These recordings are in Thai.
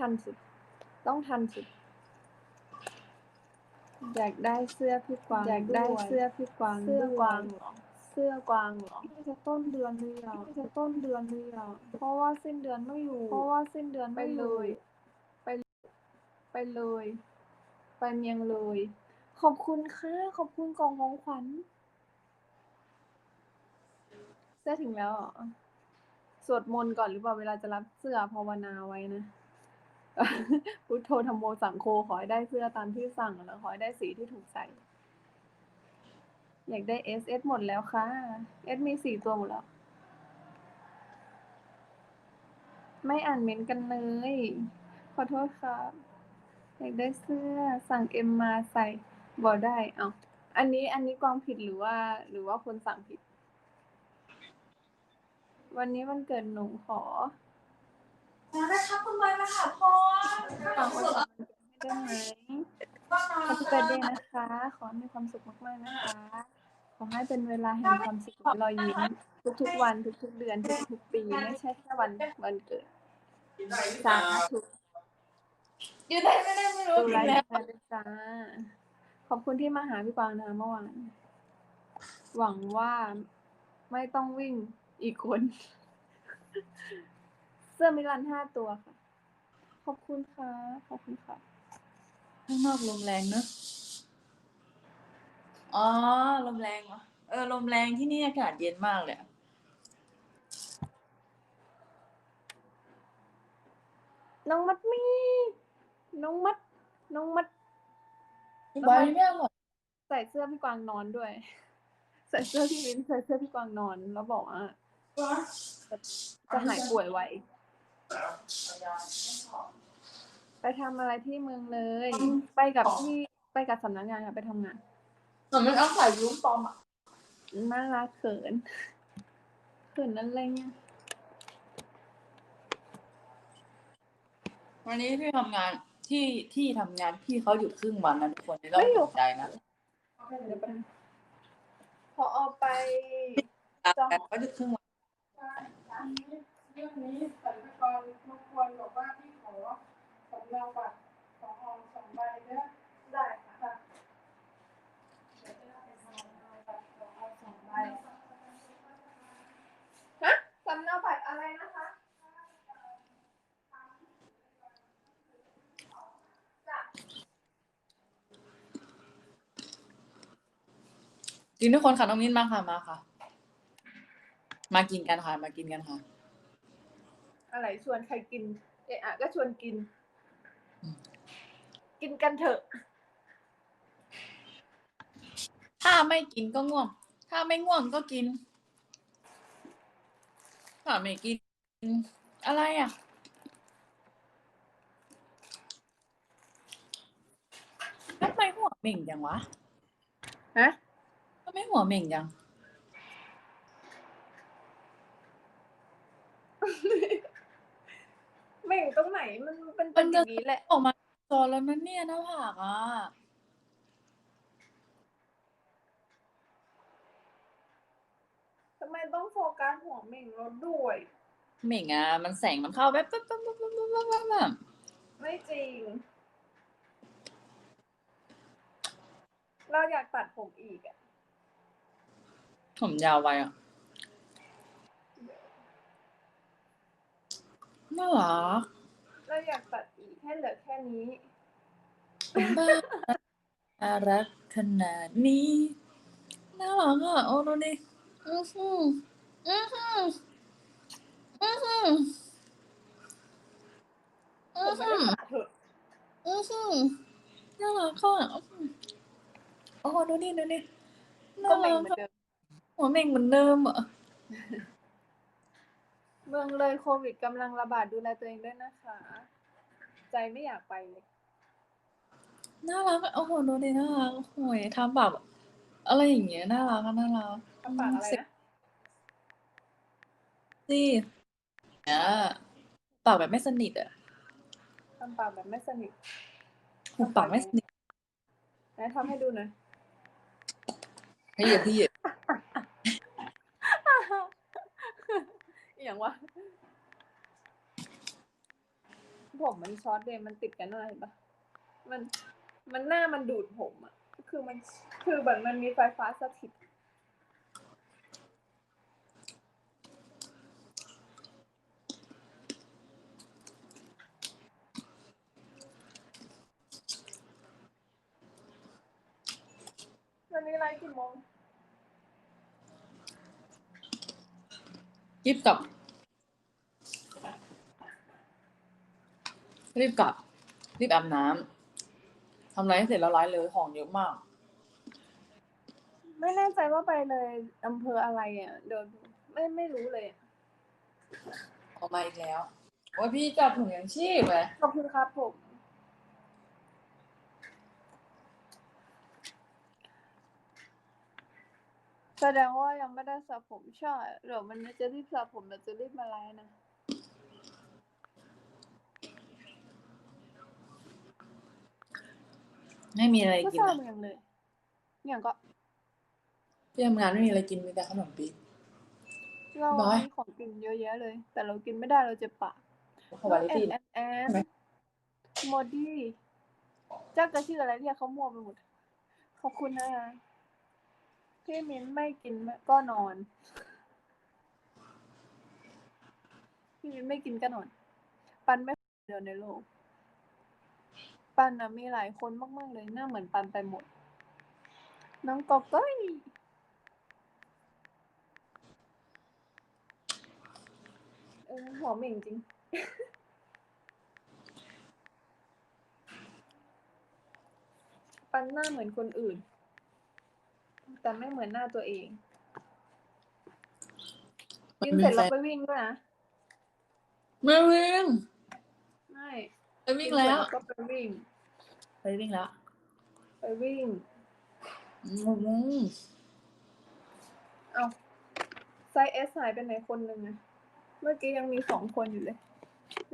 ทันสุดต้องทันสุดอยากได้เสื้อพี่กวางอยากได้เสื้อพี่กวางเสื้อกวางด้วยเหรอ เสื้อกวางเหรอน่าจะต้นเดือนเลยอะน่าจะต้นเดือนเลยอะเพราะว่าสิ้นเดือนไม่อยู่ เพราะว่าสิ้นเดือนไปไม่อเลยู่ ย ไป ไปเลย ไปเมียงเลย ขอบคุณค่ะ ขอบคุณกองของขวัญเสื้อถึงแล้วเหรอสวดมนต์ก่อนหรือเปล่าเวลาจะรับเสื้อภาวนาไว้นะ พุทโธธรรมโมสังโฆขอให้ได้เสื้อตามที่สั่งแล้วขอให้ได้สีที่ถูกใส่ อยากได้ S S หมดแล้วค่ะ S มีสี่ตัวหมดแล้ว ไม่อ่านเม้นกันเลย ขอโทษครับอยากได้เสื้อสั่งเอ็มมาใส่บอกได้เอาอันนี้อันนี้กวางผิดหรือว่า หรือว่าคนสั่งผิด วันนี้วันเกิดหนูขอ มานะคะคุณบมาหาพรฝากวันเกิดให้ได้ไหมแฮปปี้เบิร์ดเดย์นะคะ ขอให้มีความสุขมากๆนะคะ ขอให้เป็นเวลาแห่งความสุขรอยยิ้มทุกๆวันทุกๆเดือนทุกๆปีไม่ใช่แค่วันวันเกิดสาธุอยู่ได้ไม่ได้ไม่รู้ดูกิไลนฟ์แล้วแฟนด้วยจ้าขอบคุณที่มาหาพี่กวางนะคะเมื่อวานหวังว่าไม่ต้องวิ่งอีกคน สื้อมิลันห้าตัวค่ะ ขอบคุณค่ะ ขอบคุณค่ะ ข้างนอกลมแรงเนอะอ๋อ ลมแรงเหรอ เออ ลมแรงที่นี่อากาศเย็นมากเลยอะน้องมัดมี น้องมัด น้องมัด พี่บอยไม่อร่อยใส่เสื้อพี่กวางนอนด้วย ใส่เสื้อพี่วินใส่เสื้อพี่กวางนอน แล้วบอกว่าจะหายป่วยไว ไปทำอะไรที่เมืองเลย ไปกับที่ไปกับสำนักงานค่ะไปทำงานเหมือนมันเอาใส่ยุ้มปลอมอะน่ารักเขินเขินนั่นเลยเนี่ยวันนี้พี่ทำงานที่ที่ทำงานพี่เขาหยุดครึ่งวันนะทุกคนนี่เราตกใจนะเดี๋ยวไปพอเอาไป แต่เขาหยุดครึ่งวัน เรื่องนี้สรรพากรรบกวนบอกว่าพี่ขอสำเนาบัตรของออมสองใบเด้อได้ค่ะเดี๋ยวจะไปทำสำเนาบัตรของออมสองใบฮะสำเนาบัตรอะไรนะคะกินทุกคนค่ะน้องมิ้นมาค่ะมาค่ะ มากินกันค่ะ มากินกันค่ะ อะไรชวนใครกินเอะอะก็ชวนกินอืมกินกันเถอะ ถ้าไม่กินก็ง่วง ถ้าไม่ง่วงก็กิน ถ้าไม่กิน อะไรอะ ทำไมหัวเหม่งจังวะฮะทำไมหัวเหม่งจัง ก่งตรงไหนมันเป็นเป็งนี้แหละ ออกมาจอแล้วนั่นเนี่ยนะผักอะทำไมต้องโฟกัสหัวเม่งรถด้วยเม่งอะมันแสงมันเข้าแบบปั๊บปั๊บปั๊บปั๊บตึ๊บไม่จริง เราอยากตัดผมอีกอะผมยาวไปอะ น่ารักเราอยากตัดอีกให้เหลือแค่นี้ บ้าน่ารักขนาดนี้ น่ารักอะ โอ้ดูดิอือหืออือหืออือหืออืผอมไม่หืได้อตัดเถอะอือหือน่ารักอะโอ้โหดูดิดูดิก็น่าเหม่รังกเหมือนอะเดิมหัวเหม่งเหมือนเดิมอะ เมืองเลยโควิดกำลังระบาดดูแลตัวเองด้วยนะคะ ใจไม่อยากไปเลย น่ารักอะโอ้โหดูดิน่ารักโอ้ยทำแบบอะไรอย่างเงี้ยน่ารักอะน่ารักทำปากอะไรนะ สิเนี่ยปากแบบไม่สนิทอะทำปากแบบไม่สนิทหุบปากไม่สนิทไหนทำให้ดูหน่อย ให้เหยียดที่เหยียด อย่างวะผมมันช็อตเลยมันติดกันหน่อยเห็นปะมันมันหน้ามันดูดผมอะคือมันคือแบบมันมีไฟฟ้าสถิตวันนี้ไลฟ์กี่โมงรีบกลับ รีบกลับ รีบอาบน้ำทำอะไรให้เสร็จแล้วไลฟ์เลยของเยอะมาก ไม่แน่ใจว่าไปเลยอำเภออะไรอะเดี๋ยวไม่ไม่รู้เลยอะออกมาอีกแล้วโอ้ยพี่จับถุงยังชีพเลยขอบคุณครับผมแสดงว่ายังไม่ได้สระผมใช่เดี๋ยวมันจะรีบสระผมเดี๋ยวจะรีบมาไลฟ์นะ ไม่มีอะไรก็กินทราบอะมาอย่างเลยอย่างก็พี่ทำงานไม่มีอะไรกินมีแต่ขนมปี๊บ เราบอย มีของกินเยอะแยะเลย แต่เรากินไม่ได้เราเจ็บปากขอวาเลแอนตี้ แอนแอนใช่ไหม โมดี้เจ้าจะชื่ออะไรเรียกเขามั่วไปหมด ขอบคุณนะคะพี่มิ้นไม่กินก็นอน พี่มิ้นไม่กินก็นอน ปันไม่เดียวในโลก ปันนะมีหลายคนมาก ๆ เลยหน้าเหมือนปันไปหมด น้องกอกก้อยเออหอมเหม่งจริง ปันหน้าเหมือนคนอื่น แต่ไม่เหมือนหน้าตัวเองกินเสร็จแล้วไปวิ่งด้วยนะไม่วิ่งไม่ไปวิ่งแล้วกินเสร็จก็ไปวิ่ง ไปวิ่งแล้วไปวิ่งอืมเอาไซส์เอสหายไปไหนคนหนึ่งอะเมื่อกี้ยังมีสองคนอยู่เลย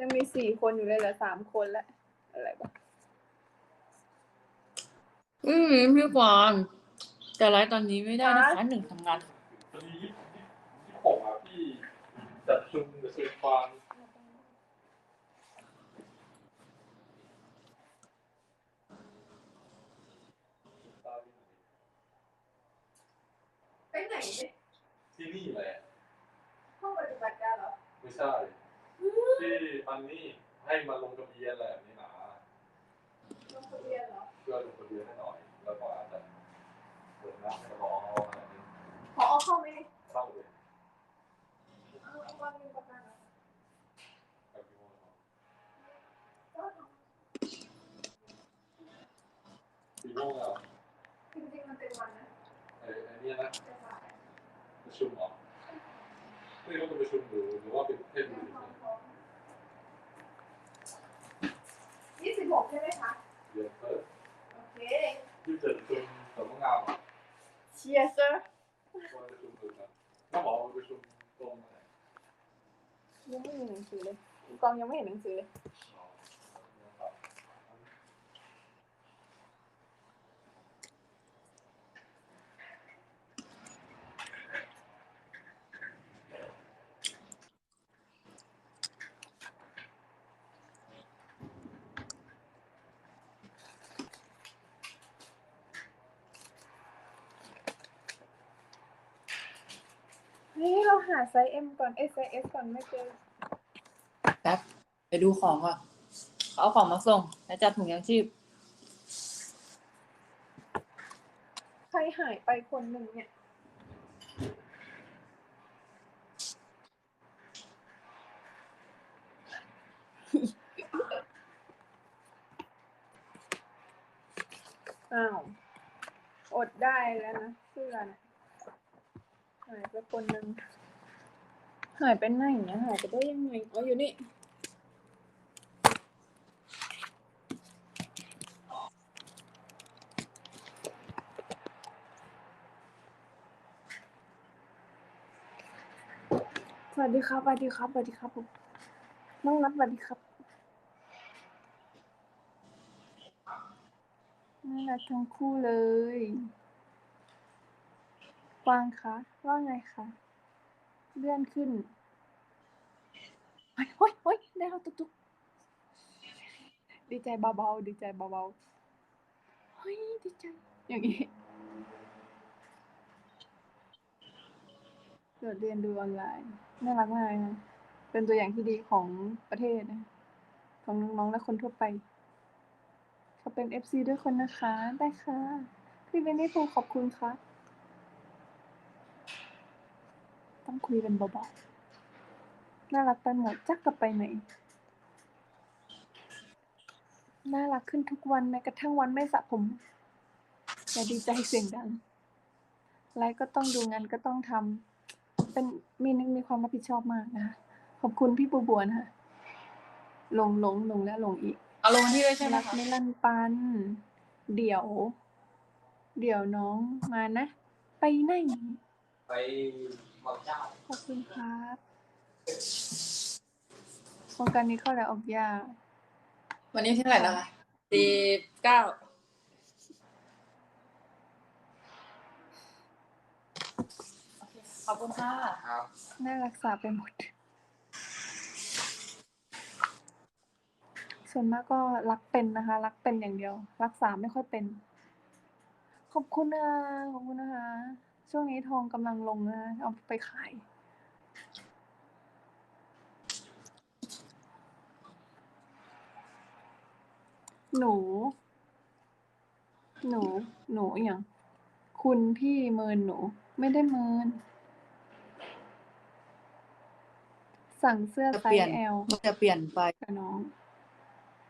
ยังมีสี่คนอยู่เลยเหลือสามคนแล้วอะไรวะอืมพี่กวางแต่ไลฟ์ตอนนี้ไม่ได้นะคะหนึ่งทำงานวันที่ยี่สิบหกอะพี่จัดชุมกับชุมฟาง ไปไหนเนี่ยที่นี่แหละห้องปฏิบัติการเหรอไม่ใช่ ที่มันนี่ให้มาลงทะเบียนแหละนี่หนาลงทะเบียนเหรอเพื่อลงทะเบียนให้หน่อย แล้วก็อาจจะเปิดน้ำให้น้องอะไรนี้พอเข้าไหมเนี่ยเข้าเลยเอาวันหนึงประกันเหรอกับพี่โมงก็พี่โมงอะ จริงๆมันเป็นวันนะ ไอ้ไอ้นี่นะ แต่สาย ประชุมเหรอไม่รู้เป็นประชุมหรือหรือว่าเป็นเทศในนิคห้องท้องยี่สิบหกใช่ไหมคะเดือนเฟิร์สโอเคยี่สิบเจ็ดประชุมสำนักงานอะเชียร์เซอร์วันประชุมอื่นนะถ้าหมอประชุมตรงไหนยังไม่มีหนังสือเลยกองยังไม่เห็นหนังสือเลย เฮ้ยเรา หาไซส์ M ก่อนเอยไซส์ S ก่อนไม่เจอแป๊บไปดูของก่อนเขาเอาของมาส่ง แล้วจัดถุงยังชีพ ใครหายไปคนหนึ่งเนี่ยอ้าว อดได้แล้วนะเสื้อนะหายไปคนหนึ่ง หายไปไหนเนี่ยหายไปได้ยังไงอ๋ออยู่นี่สวัสดีครับสวัสดีครับสวัสดีครับผมน้องนัทสวัสดีครับน่ารักทั้งคู่เลยกวางคะว่าไงคะ เลื่อนขึ้นเฮ้ยเฮ้ยเฮ้ยได้แล้วตุ๊กตุ๊กดีใจเบาๆดีใจเบาๆเฮ้ยดีใจ อย่างนี้เกิดเรียนดูออนไลน์น่ารักมากเลยนะเป็นตัวอย่างที่ดีของประเทศนะของน้องๆและคนทั่วไปเขาเป็น FC ด้วยคนนะคะ ได้ค่ะ พี่เบนนี่พูขอบคุณค่ะ ต้องคุยกันเบาๆ น่ารักไปหมดจักกลับไปไหน น่ารักขึ้นทุกวันแม้กระทั่งวันไม่สระผมอย่าดีใจเสียงดังไลฟ์ก็ต้องดูงานก็ต้องทำเป็นมีมีความรับผิดชอบมากนะคะขอบคุณพี่ปูบัวนะคะหลงหลงหลงแล้วหลงอีกเอาลงที่ด้วยใช่ไหมรักคะนิรันดร์ปัน เดี๋ยว เดี๋ยวน้องมานะ ไปไหน ไปบอกเจ้า ขอบคุณครับโครงการนี้เข้าแล้วออกยากวันนี้ที่เท่าไหร่แล้วคะสิบเก้าโอเคขอบคุณค่ะครับ น่ารักษาไปหมด ส่วนมากก็รักเป็นนะคะ รักเป็นอย่างเดียว รักษาไม่ค่อยเป็น ขอบคุณนะขอบคุณนะคะ ช่วงนี้ทองกำลังลงนะ เอาไปขาย หนู หนู หนูอหย่าง คุณพี่เมินหนู ไม่ได้เมิน สั่งเสื้อจะไซเปลี่ยนส์ L มันจะเปลี่ยนไปกับน้อง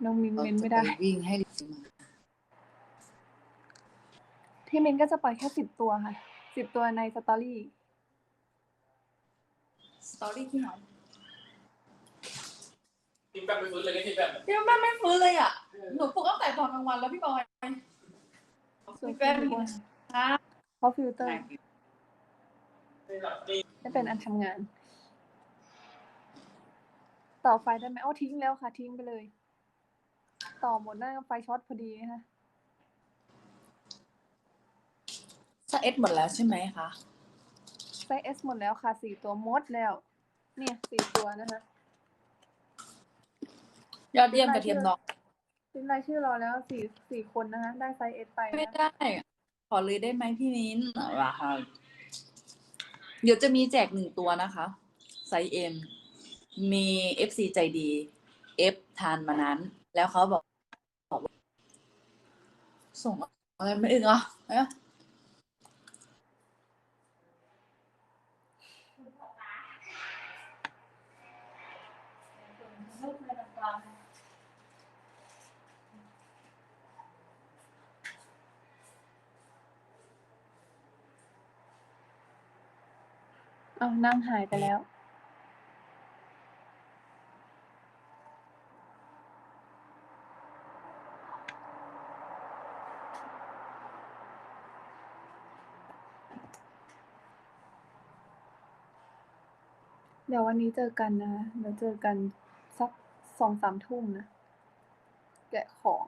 น้องมินเราเมนจะไม่ได้ปวิ่งให้ดีมาพี่มินก็จะปล่อยแค่สิบตัวค่ะ สิบตัวในสตอรี่ สตอรี่ที่ไหนทิ้งแป๊บไปฟื้นเลยก็ที่แป๊บพี่แม่ไม่ฟื้นเลยอะ หนูปลุกตั้งแต่ตอนกลางวันแล้วพี่บอยส่วนพี่แป้งพี่บัวค่ะเพราะฟิลเตอร์ไม่หลับนี่ไม่เป็นอันทำงาน ต่อไฟได้ไหมอ้อทิ้งแล้วค่ะ ทิ้งไปเลย ต่อหมดหน้าไฟช็อตพอดีนะคะ สเอสหมดแล้วใช่ไหมคะไซส์ S หมดแล้วค่ะสี่ตัวหมดแล้ว เนี่ยสี่ตัวนะคะยอดเยี่ยมกระเทียมดองทิ้งรายชื่อรอแล้วสี่สี่คนนะคะได้ไซส์ S ไปไม่นะได้ ขอเลยได้ไหมพี่มิ้นราคาเดี๋ยวจะมีแจกหนึ่งตัวนะคะ ไซส์เอ็มมี FC ใจดี F ทานมานั้น แล้วเขาบอกบอกว่าส่งอะไรไม่อึ้งเหรอเอ๊ะ เอานั่งหายไปแล้ว เดี๋ยววันนี้เจอกันนะเดี๋ยวเจอกันสักสองสามทุ่มนะ แกะของ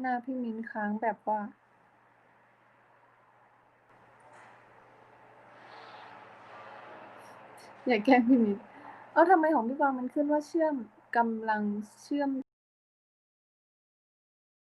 หน้าพี่มิ้นค้างแบบว่า อย่าแกล้งพี่นิด เอ้าทำไมของพี่กวางมันขึ้นว่าเชื่อมกำลังเชื่อม